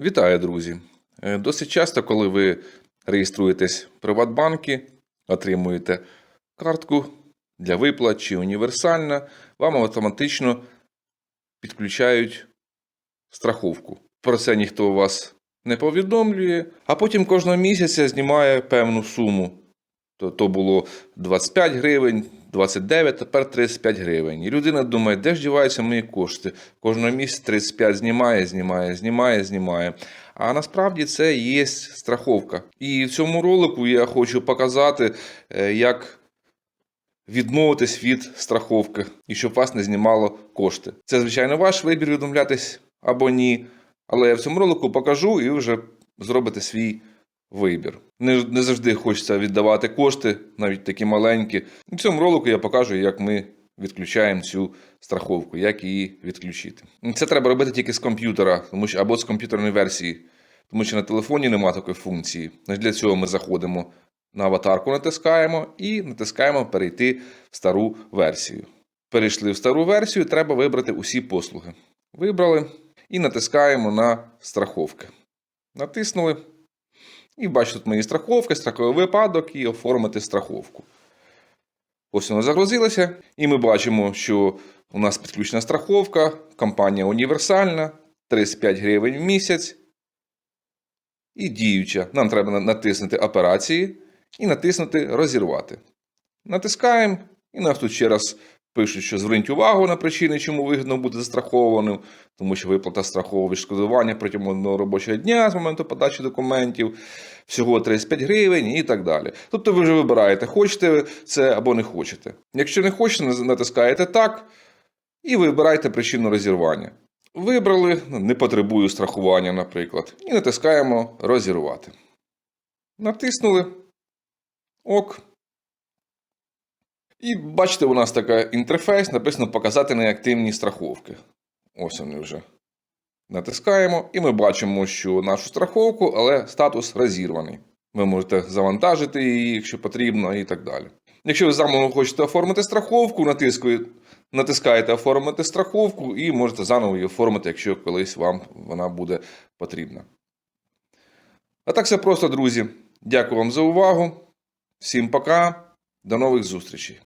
Вітаю, друзі! Е, Досить часто, коли ви реєструєтесь в Приватбанки, отримуєте картку для виплат чи універсальна, вам автоматично підключають страховку. Про це ніхто вас не повідомлює, а потім кожного місяця знімає певну суму. То, то було 25 гривень, 29, тепер 35 гривень. І людина думає, де ж діваються мої кошти? Кожного місяця 35 знімає, знімає, знімає, знімає. А насправді це є страховка. І в цьому ролику я хочу показати, е, як відмовитись від страховки і щоб вас не знімало кошти. Це, звичайно, ваш вибір відмовлятись або ні. Але я в цьому ролику покажу і вже зробите свій вибір. Не, не завжди хочеться віддавати кошти, навіть такі маленькі. У цьому ролику я покажу, як ми відключаємо цю страховку, як її відключити. Це треба робити тільки з комп'ютера, тому що або з комп'ютерної версії, тому що на телефоні немає такої функції. Для цього ми заходимо на аватарку, натискаємо і натискаємо перейти в стару версію. Перейшли в стару версію, треба вибрати усі послуги. Вибрали і натискаємо на страховки. Натиснули. І бачите, тут мої страховки, страховий випадок і оформити страховку. Ось воно загрузилося, і ми бачимо, що у нас підключена страховка, компанія універсальна, 35 гривень в місяць. І діюча. Нам треба натиснути операції і натиснути розірвати. Натискаємо, і нас тут ще раз пишуть, що зверніть увагу на причини, чому вигідно бути застрахованим, тому що виплата страхового відшкодування протягом одного робочого дня з моменту подачі документів, всього 35 гривень і так далі. Тобто ви вже вибираєте, хочете це або не хочете. Якщо не хочете, натискаєте так і вибираєте причину розірвання. Вибрали, не потребую страхування, наприклад, і натискаємо розірвати. Натиснули. Ок. І бачите, у нас така інтерфейс, написано показати неактивні страховки. Ось вони вже. Натискаємо, і ми бачимо, що нашу страховку, але статус розірваний. Ви можете завантажити її, якщо потрібно, і так далі. Якщо ви заново хочете оформити страховку, натискаєте оформити страховку і можете заново її оформити, якщо колись вам вона буде потрібна. А так все просто, друзі. Дякую вам за увагу. Всім пока. До нових зустрічей.